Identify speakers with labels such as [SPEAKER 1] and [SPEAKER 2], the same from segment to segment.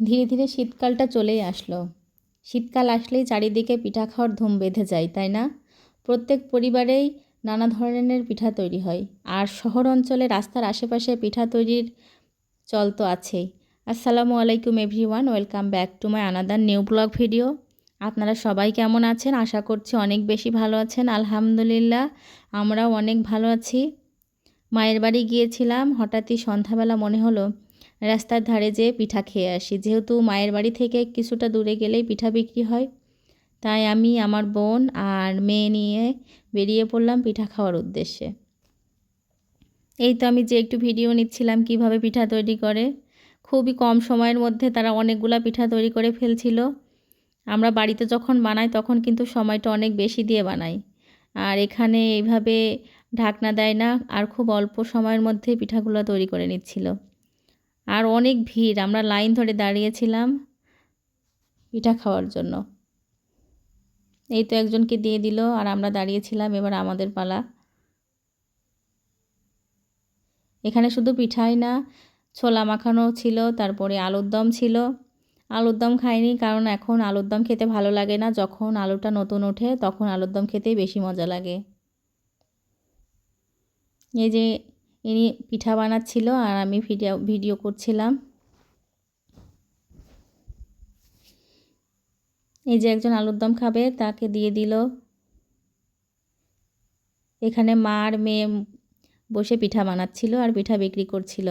[SPEAKER 1] ধীরে ধীরে শীতকালটা চলেই আসলো। শীতকাল আসলেই চারিদিকে পিঠা খাওয়ার ধুম বেঁধে যায়, তাই না? প্রত্যেক পরিবারেই নানা ধরনের পিঠা তৈরি হয়, আর শহর অঞ্চলে রাস্তার আশেপাশে পিঠা তৈরির চল তো আছেই। আসসালামু আলাইকুম everyone, welcome back to my another new blog video. আপনারা সবাই কেমন আছেন? আশা করছি অনেক বেশি ভালো আছেন, আলহামদুলিল্লাহ, আমরাও অনেক ভালো আছি। মায়ের বাড়ি গিয়েছিলাম, হঠাৎই সন্ধ্যাবেলা মনে হলো রাস্তার ধারে যেয়ে পিঠা খেয়ে আসি। যেহেতু মায়ের বাড়ি থেকে কিছুটা দূরে গেলেই পিঠা বিক্রি হয়, তাই আমি, আমার বোন আর মেয়ে নিয়ে বেরিয়ে পড়লাম পিঠা খাওয়ার উদ্দেশ্যে। এই তো আমি যে একটু ভিডিও নিচ্ছিলাম কীভাবে পিঠা তৈরি করে। খুবই কম সময়ের মধ্যে তারা অনেকগুলা পিঠা তৈরি করে ফেলছিল। আমরা বাড়িতে যখন বানাই, তখন কিন্তু সময়টা অনেক বেশি দিয়ে বানাই। আর এখানে এইভাবে ঢাকনা দেয় না, আর খুব অল্প সময়ের মধ্যে পিঠাগুলো তৈরি করে নিচ্ছিল। আর অনেক ভিড়। আমরা লাইন ধরে দাঁড়িয়েছিলাম পিঠা খাওয়ার জন্য। এই তো একজনকে দিয়ে দিল আর আমরা দাঁড়িয়েছিলাম এবার আমাদের পালা। এখানে শুধু পিঠাই না, ছোলা মাখানো ছিল, তারপরে আলুর দম ছিল। আলুর দম খাইনি কারণ এখন আলুর দম খেতে ভালো লাগে না। যখন আলুটা নতুন ওঠে তখন আলুর দম খেতেই বেশি মজা লাগে। এই যে ইনি পিঠা বানাচ্ছিল আর আমি ভিডিও ভিডিও করছিলাম। এই যে একজন আলুর দম খাবে, তাকে দিয়ে দিল। এখানে মা আর মেয়ে বসে পিঠা বানাচ্ছিল আর পিঠা বিক্রি করছিল।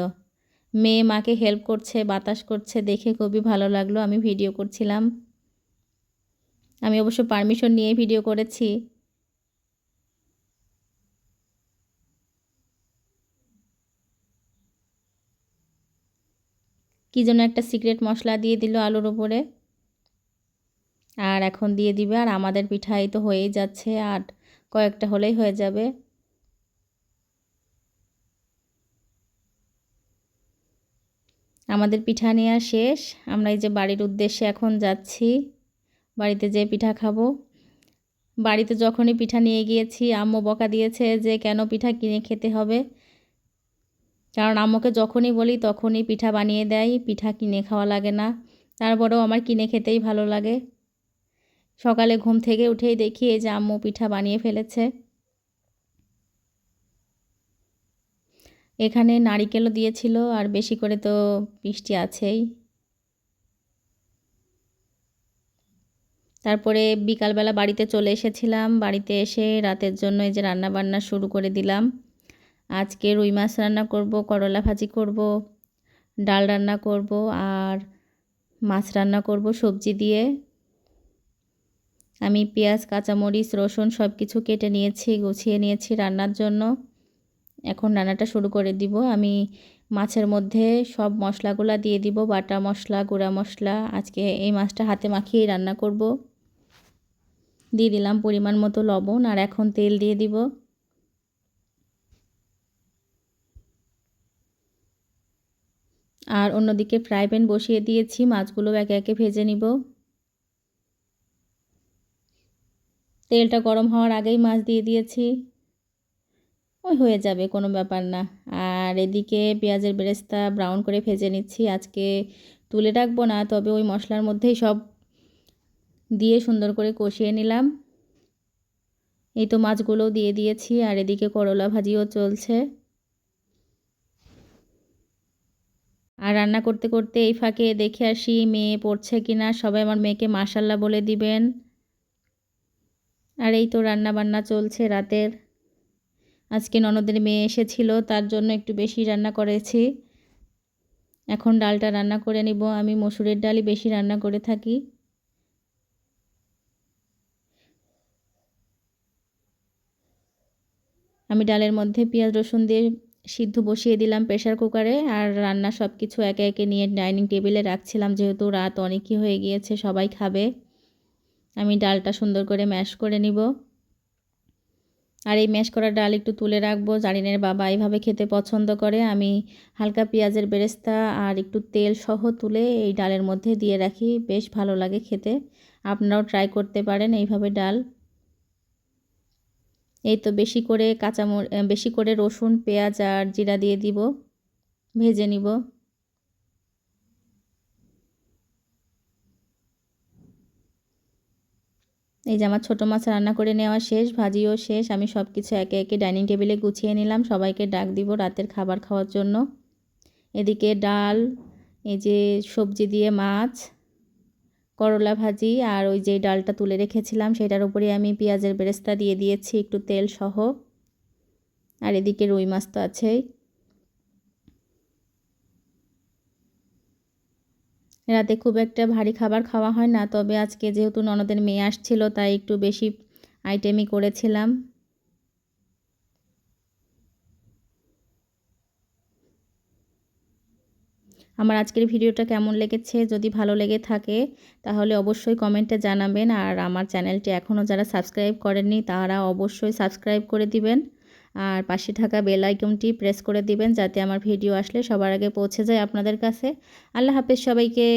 [SPEAKER 1] মেয়ে মাকে হেল্প করছে, বাতাস করছে, দেখে খুবই ভালো লাগল। আমি ভিডিও করছিলাম। আমি অবশ্য পারমিশন নিয়ে ভিডিও করেছি। কী যেন একটা সিক্রেট মশলা দিয়ে দিল আলুর ওপরে আর এখন দিয়ে দিবে, আর আমাদের পিঠাই তো হয়েই যাচ্ছে, আর কয়েকটা হলেই হয়ে যাবে। আমাদের পিঠা নেওয়া শেষ। আমরা এই যে বাড়ির উদ্দেশ্যে এখন যাচ্ছি, বাড়িতে যে পিঠা খাব। বাড়িতে যখনই পিঠা নিয়ে গিয়েছি, আম্মু বকা দিয়েছে যে কেন পিঠা কিনে খেতে হবে। কারণ আম্মুকে যখনই বলি তখনই পিঠা বানিয়ে দেয়, পিঠা কিনে খাওয়া লাগে না। তারপরেও আমার কিনে খেতেই ভালো লাগে। সকালে ঘুম থেকে উঠেই দেখি এই যে আম্মু পিঠা বানিয়ে ফেলেছে। এখানে নারিকেলও দিয়েছিল আর বেশি করে তো মিষ্টি আছেই। তারপরে বিকালবেলা বাড়িতে চলে এসেছিলাম। বাড়িতে এসে রাতের জন্য এই যে রান্না বান্না শুরু করে দিলাম। আজকে রুই মাছ রান্না করব, করলা ভাজি করব, ডাল রান্না করব আর মাছ রান্না করব সবজি দিয়ে। আমি পেঁয়াজ, কাঁচামরিচ, রসুন সব কিছু কেটে নিয়েছি, গুছিয়ে নিয়েছি রান্নার জন্য। এখন রান্নাটা শুরু করে দিব। আমি মাছের মধ্যে সব মশলাগুলো দিয়ে দিব, বাটা মশলা, গুঁড়া মশলা। আজকে এই মাছটা হাতে মাখিয়ে রান্না করব। দিয়ে দিলাম পরিমাণ মতো লবণ আর এখন তেল দিয়ে দিব। আর অন্যদিকে ফ্রাই প্যান বসিয়ে দিয়েছি মাছগুলো একে একে ভেজে নিব। তেলটা গরম হওয়ার আগেই মাছ দিয়ে দিয়েছি। ওই হয়ে যাবে, কোনো ব্যাপার না। আর এদিকে পেঁয়াজের বেরেস্তা ব্রাউন করে ভেজে নিচ্ছি। আজকে তুলে রাখব না, তবে ওই মশলার মধ্যেই সব দিয়ে সুন্দর করে কষিয়ে নিলাম। এই তো মাছগুলোও দিয়ে দিয়েছি, আর এদিকে করলা ভাজিও চলছে আর রান্না করতে করতে এই ফাঁকে দেখে আসি মেয়ে পড়ছে কি না সবাই আমার মেয়েকে মাসাল্লাহ বলে দিবেন। আর এই তো রান্না বান্না চলছে রাতের। আজকে ননদের মেয়ে এসেছিল, তার জন্য একটু বেশি রান্না করেছি। এখন ডালটা রান্না করে নিব, আমি মসুরের ডালই বেশি রান্না করে থাকি। আমি ডালের মধ্যে পেঁয়াজ রসুন দিয়ে সিদ্ধ বসিয়ে দিলাম প্রেশার কুকারে আর রান্না সব কিছু একে একে নিয়ে ডাইনিং টেবিলে রাখছিলাম। যেহেতু রাত অনেকই হয়ে গিয়েছে, সবাই খাবে। আমি ডালটা সুন্দর করে ম্যাশ করে নিব। আর এই ম্যাশ করা ডাল একটু তুলে রাখব। জারিনের বাবা এইভাবে খেতে পছন্দ করে। আমি হালকা পেঁয়াজের বেরেস্তা আর একটু তেল সহ তুলে এই ডালের মধ্যে দিয়ে রাখি। বেশ ভালো লাগে খেতে। আপনারাও ট্রাই করতে পারেন এইভাবে ডাল। এই তো বেশি করে কাঁচামর বেশি করে রসুন, পেঁয়াজ আর জিরা দিয়ে দিব, ভেজে নিব। এই যে আমার ছোটো মাছ রান্না করে নেওয়া শেষ, ভাজিও শেষ, আমি সব কিছু একে একে ডাইনিং টেবিলে গুছিয়ে নিলাম, সবাইকে ডাক দিব রাতের খাবার খাওয়ার জন্য। এদিকে ডাল, এই যে সবজি দিয়ে মাছ করলা ভাজি আর ওই যে ডালটা তুলে রেখেছিলাম, সেটার উপরে আমি পেঁয়াজের বেরেস্তা দিয়ে দিয়েছি, একটু তেল সহ। আর এদিকে রুই মাছ তো আছেই। রাতে খুব একটা ভারী খাবার খাওয়া হয় না, তবে আজকে যেহেতু ননদের মেয়ে আসছিল, তাই একটু বেশি আইটেমই করেছিলাম। আমার আজকের ভিডিওটা কেমন লেগেছে? যদি ভালো লেগে থাকে, তাহলে অবশ্যই কমেন্টে জানাবেন। আর আমার চ্যানেলটি এখনও যারা সাবস্ক্রাইব করেননি, তারা অবশ্যই সাবস্ক্রাইব করে দিবেন। আর পাশে থাকা বেল আইকনটি প্রেস করে দিবেন, যাতে আমার ভিডিও আসলে সবার আগে পৌঁছে যায় আপনাদের কাছে। আল্লাহ হাফেজ সবাইকে।